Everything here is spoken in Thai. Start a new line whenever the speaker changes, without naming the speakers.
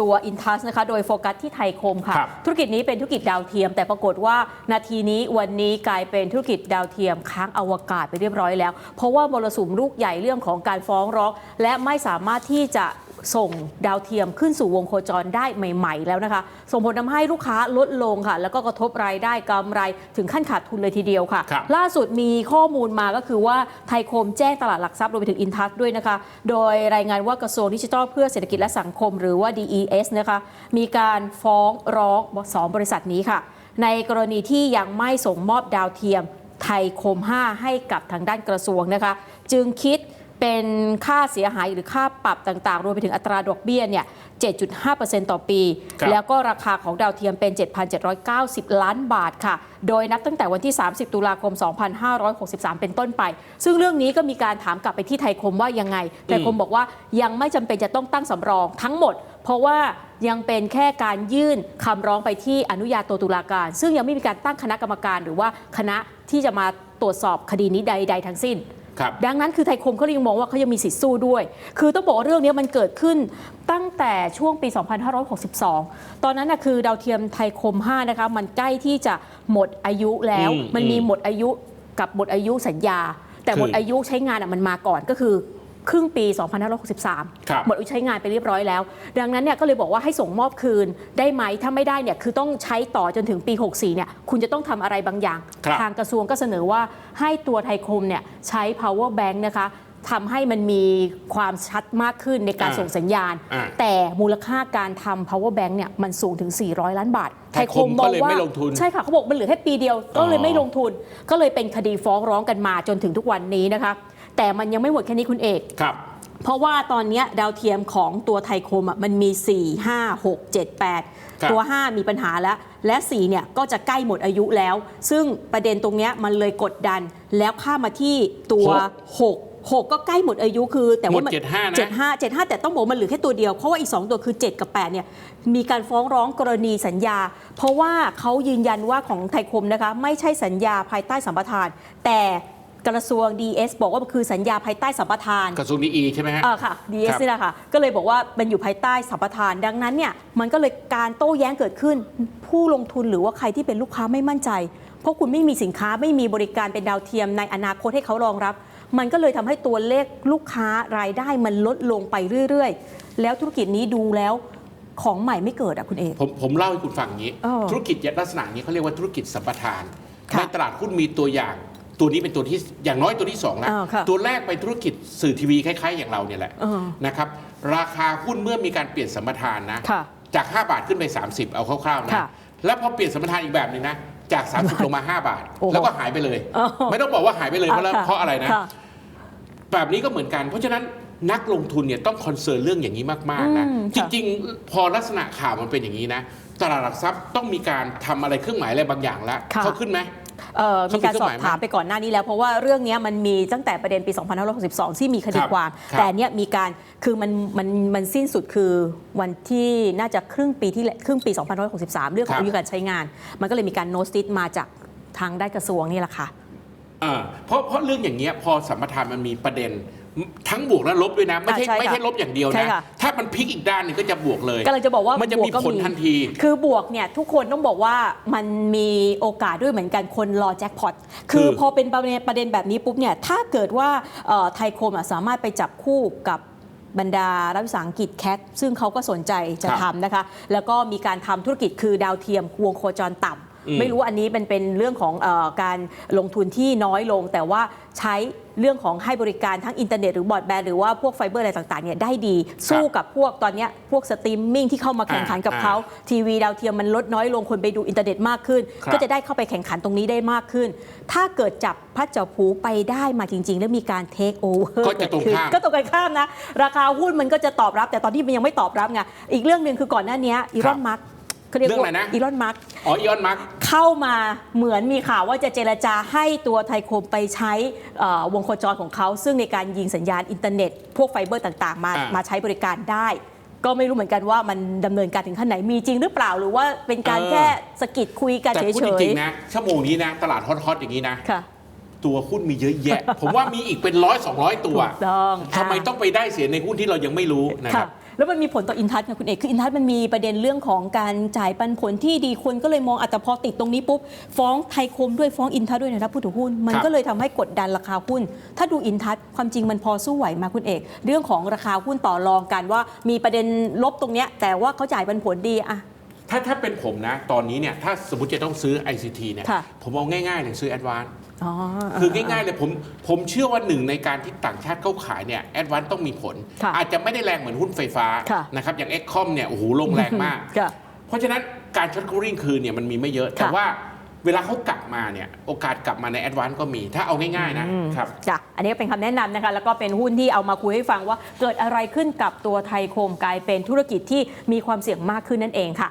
ตัวอินทัสนะคะโดยโฟกัสที่ไทยคมค่ะ
ครับ
ธุรกิจนี้เป็นธุรกิจดาวเทียม แต่ปรากฏว่านาทีนี้วันนี้กลายเป็นธุรกิจดาวเทียมค้างอวกาศไปเรียบร้อยแล้ว เพราะว่ามรสุมลูกใหญ่เรื่องของการฟ้องร้อง และไม่สามารถที่จะ ส่งดาวเทียมขึ้นสู่วงโคจรได้ใหม่ ๆ แล้วนะคะ ส่งผลทำให้ลูกค้าลดลงค่ะ แล้วก็กระทบรายได้กำไรถึงขั้นขาดทุนเลยทีเดียวค่ะ
ครับ
ล่าสุดมีข้อมูลมาก็คือว่าไทยคมแจ้งตลาดหลักทรัพย์รวมไปถึงอินทัสด้วยนะคะ โดยรายงานว่ากระทรวงดิจิทัลเพื่อเศรษฐกิจและสังคมหรือว่า DES นะคะมีการฟ้องร้องสองบริษัทนี้ค่ะ ในกรณีที่ยังไม่ส่งมอบดาวเทียมไทยคม 5 ให้กับทางด้านกระทรวงนะคะ จึงคิด เป็นค่าเสียหายหรือค่าปรับต่างๆ รวมไปถึงอัตราดอกเบี้ยเนี่ย 7.5%ต่อปี
ครับ
แล้วก็ราคาของดาวเทียมเป็น 7,790 ล้านบาทค่ะ โดยนับตั้งแต่วันที่ 30 ตุลาคม 2563 เป็นต้นไป ซึ่งเรื่องนี้ก็มีการถามกลับไปที่ไทยคมว่ายังไง ไทยคมบอกว่ายังไม่จำเป็นจะต้องตั้งสำรองทั้งหมด เพราะว่ายังเป็นแค่การยื่นคำร้องไปที่อนุญาโตตุลาการ ซึ่งยังไม่มีการตั้งคณะกรรมการ หรือว่าคณะที่จะมาตรวจสอบคดีนี้ใด ๆ ทั้งสิ้น
ครับ
ดังนั้นคือไทยคมเขายังมองว่าเขายังมีสิทธิ์สู้ด้วย คือต้องบอกว่าเรื่องนี้มันเกิดขึ้นตั้งแต่ช่วงปี 2562 ตอนนั้นนะคือดาวเทียมไทยคม 5 นะคะ มันใกล้ที่จะหมดอายุแล้ว
อืม
มันมี
อืม
หมดอายุกับหมดอายุสัญญา แต่
คือ
หมดอายุใช้งานอะมันมาก่อนก็คือ ครึ่งปี
ครับ
2563 หมดอายุใช้งานไปเรียบร้อยแล้ว ดังนั้นเนี่ยก็เลยบอกว่าให้ส่งมอบคืนได้ไหมถ้าไม่ได้เนี่ยคือต้องใช้ต่อจนถึงปี 64 เนี่ยคุณจะต้องทำอะไรบางอย่าง
ครับ
ทางกระทรวงก็เสนอว่าให้ตัวไทยคมเนี่ยใช้ power bank นะคะทำให้มันมีความชัดมากขึ้นในการ
อ่า
ส่งสัญญาณ
อ่า
แต่มูลค่าการทำ power bank เนี่ยมันสูงถึง 400 ล้านบาท
ไทยคมก็เลยไม่ลงทุน
ใช่ค่ะเขาบอกมันเหลือแค่ปีเดียวก็เลยไม่ลงทุน ก็เลยเป็นคดีฟ้องร้องกันมาจนถึงทุกวันนี้นะคะ แต่มันยังไม่หมดแค่นี้คุณเอก
ครับ
เพราะว่าตอนเนี้ยดาวเทียมของตัวไทยคมอะมันมี 4 5 6 7
ครับ
8ตัว 5 มีปัญหาแล้ว และ4เนี่ยก็จะใกล้หมดอายุแล้ว ซึ่งประเด็นตรงเนี้ยมันเลยกดดัน แล้วข้ามมาที่ตัว 6 6 ก็ใกล้หมดอายุคือ แต่ว่า
หมด75นะ
75 75แต่ต้องบอกมันเหลือแค่ตัวเดียว เพราะว่าอีก 2 ตัวคือ 7 กับ 8 เนี่ย มีการฟ้องร้องกรณีสัญญา เพราะว่าเขายืนยันว่าของไทยคมนะคะ ไม่ใช่สัญญาภายใต้สัมปทาน แต่ กระทรวง DS บอกว่ามันคือสัญญาภายใต้สัมปทาน
กระทรวงดีใช่ไหมฮะ
อ่าค่ะ DS
ครับ
นี่แหละค่ะ ก็เลยบอกว่ามันอยู่ภายใต้สัมปทาน ดังนั้นเนี่ยมันก็เลยการโต้แย้งเกิดขึ้น ผู้ลงทุนหรือว่าใครที่เป็นลูกค้าไม่มั่นใจ เพราะคุณไม่มีสินค้าไม่มีบริการเป็นดาวเทียมในอนาคตให้เขารองรับ มันก็เลยทำให้ตัวเลขลูกค้ารายได้มันลดลงไปเรื่อยๆ แล้วธุรกิจนี้ดูแล้วของใหม่ไม่เกิดอะคุณเอก
ผมผมเล่าให้คุณฟังอย่างนี้
เออ
ธุรกิจลักษณะนี้เขาเรียกว่าธุรกิจสัมปทาน
ค่ะ
ในตลาดหุ้นมีตัวอย่าง ตัวนี้เป็นตัวที่อย่างน้อยตัวที่สองแล้ว
อ่าค่ะ
ตัวแรกไปธุรกิจสื่อทีวีคล้ายๆ อย่างเราเนี่ยแหละ
เออ
นะครับราคาหุ้นเมื่อมีการเปลี่ยนสัมปทานนะ
ค่ะ
จาก 5 บาทขึ้นไป 30 เอาคร่าวๆนะ
ค่ะ
แล้วพอเปลี่ยนสัมปทานอีกแบบหนึงนะจาก 30 ลงมา 5 บาท
โอ้โห
แล้วก็หายไปเลย
อ๋อ
ไม่ต้องบอกว่าหายไปเลยเพราะ
อ่ค่
เพราะอะไรนะ
ค่
แบบนี้ก็เหมือนกัน เพราะฉะนั้นนักลงทุนเนี่ยต้องคอนเซิร์นเรื่องอย่างนี้มากๆนะ
อืม
จ
ค่ะ
ริงๆ พอลักษณะข่าวมันเป็นอย่างนี้นะ ตลาดหลักทรัพย์ต้องมีการทำอะไรเครื่องหมายอะไรบางอย่างแล้ว
ค่ะ
เขาขึ้นไหม
เอ่อ
เขา
มี
มี
การ
เครื่
ส
อง
อ
ห
บ
มายไหม
ถามไปก่อนหน้านี้แล้ว เพราะว่าเรื่องเนี้ยมันมีตั้งแต่ประเด็นปี 2562 ที่มีคดี
ครับ
ความ
ครับ
แต่อันเนี้ยมีการคือมันมันมันสิ้นสุดคือวันที่น่าจะครึ่งปีที่แล้วครึ่งปี 2563 เรื่องของอายุการใช้งาน มันก็เลยมีการโนสติสมาจากทางด้านกระทรวงนี่แหละค่ะ
อ่าเพราะเพราะเรื่องอย่างเงี้ยพอสัมปทานมันมีประเด็น ทั้งบวกและลบด้วยนะ ไม่ใช่
อ่าใช่ค่ะ
ไม่ใช่ลบอย่างเดียว
ใช่
นะ
ค่ะ
ถ้ามันพลิกอีกด้านหนึงก็จะบวกเลย
ก็เลยจะบอกว่า
มันจะ
บว
มี
กก็
ผลทันที
คือบวกเนี่ยทุกคนต้องบอกว่ามันมีโอกาสด้วยเหมือนกันคนรอแจ็คพอต
คื
คืออพอเป็นประเด็นประเด็นแบบนี้ปุ๊บเนี่ยถ้าเกิดว่าเอ่อไทยคมอะสามารถไปจับคู่กับบรรดารัฐวิสาหกิจแคทซึ่งเขาก็สนใจจะ
ครับ
ทำนะคะ แล้วก็มีการทำธุรกิจคือดาวเทียมวงโคจรต่ำ
อืม
ไม่รู้อันนี้เป็นเป็นเรื่องของเออการลงทุนที่น้อยลง แต่ว่าใช้ เรื่องของให้บริการทั้งอินเทอร์เน็ตหรือบอร์ดแบนด์หรือว่าพวกไฟเบอร์อะไรต่างๆเนี่ยได้ดีสู้กับพวกตอนเนี้ยพวกสตรีมมิ่งที่เข้ามาแข่งขันกับ
อ่า
เขาทีวีดาวเทียมมันลดน้อยลงคนไปดูอินเทอร์เน็ตมากขึ้น
ครับ
ก็จะได้เข้าไปแข่งขันตรงนี้ได้มากขึ้น ถ้าเกิดจับพัดจับผูไปได้มาจริง ๆ แล้วมีการเทคโอเวอร์
ก็จะตรงข้าม
ก็ตรงกันข้ามนะ ราคาหุ้นมันก็จะตอบรับ แต่ตอนนี้มันยังไม่ตอบรับไงอีกเรื่องหนึ่งคือก่อนหน้านี้อีรอนมัส เขาเรียก
เรื่อง
ว่า
อะไรนะ
อีรอนมัส
อ๋ออีออนมาร์ก
เข้ามาเหมือนมีข่าวว่าจะเจรจาให้ตัวไทยคมไปใช้เอ่อวงโคจรของเขา ซึ่งในการยิงสัญญาณอินเทอร์เน็ต พวกไฟเบอร์ต่างๆ มา
อ่าม
มาใช้บริการได้ ก็ไม่รู้เหมือนกันว่ามันดำเนินการถึงขั้นไหนมีจริงหรือเปล่าหรือว่าเป็นการแค่สะกิดคุยกัน
แต่
เฉ
พูดจ
ย
ริงๆนะชั่วโมงนี้นะ ตลาดฮอตๆอย่างนี้นะ
ๆค่ะ
ตัวหุ้นมีเยอะแยะ ผมว่ามีอีกเป็นร้อยสองร้อยตัว
ถูกต้อง
ทำไมต้องไปได้เสียในหุ้นที่เรายังไม่รู้นะค
ค่ะ
รับ
แล้วมันมีผลต่ออินทัศน์ค่ะคุณเอกคืออินทัศน์มันมีประเด็นเรื่องของการจ่ายปันผลที่ดีคนก็เลยมองอาจจะพอติดตรงนี้ปุ๊บฟ้องไทยคมด้วยฟ้องอินทัศน์ด้วยนะครับผู้ถือหุ้น มัน
ครับ
ก็เลยทำให้กดดันราคาหุ้น ถ้าดูอินทัศน์ความจริงมันพอสู้ไหวมาคุณเอก เรื่องของราคาหุ้นต่อรองกันว่า มีประเด็นลบตรงเนี้ยแต่ว่าเขาจ่ายปันผลดีอะ
ถ้าถ้าเป็นผมนะ ตอนนี้เนี่ยถ้าสมมติจะต้องซื้อ ICT เนี่ย
ค่ะ
ผมเอาง่ายๆเลยซื้อ Advance
อ๋อ
คือง่ายๆเลยผมผมเชื่อว่าหนึ่งในการที่ต่างชาติเข้าขายเนี่ยแอดวานต้องมีผล
ค่ะ
อาจจะไม่ได้แรงเหมือนหุ้นไฟฟ้า
ค่ะ
นะครับอย่าง e อ c o m เนี่ยโอ้โหลงแรงมาก
ค่ะ
เพราะฉะนั้นการช็อตค v ริ่งคืนเนี่ยมันมีไม่เยอะ แต่
ค่ะ
ว่าเวลาเขากลับมาเนี่ยโอกาสกลับมาในแอดวานก็มีถ้าเอาง่ายๆนะครับ
จ้ะอันนี้ก็เป็นคำแนะนำนะคะ แล้วก็เป็นหุ้นที่เอามาคุยให้ฟังว่าเกิดอะไรขึ้นกับตัวไทยโคมกลายเป็นธุรกิจที่มีความเสี่ยงมากขึ้นนั่นเองค่ะ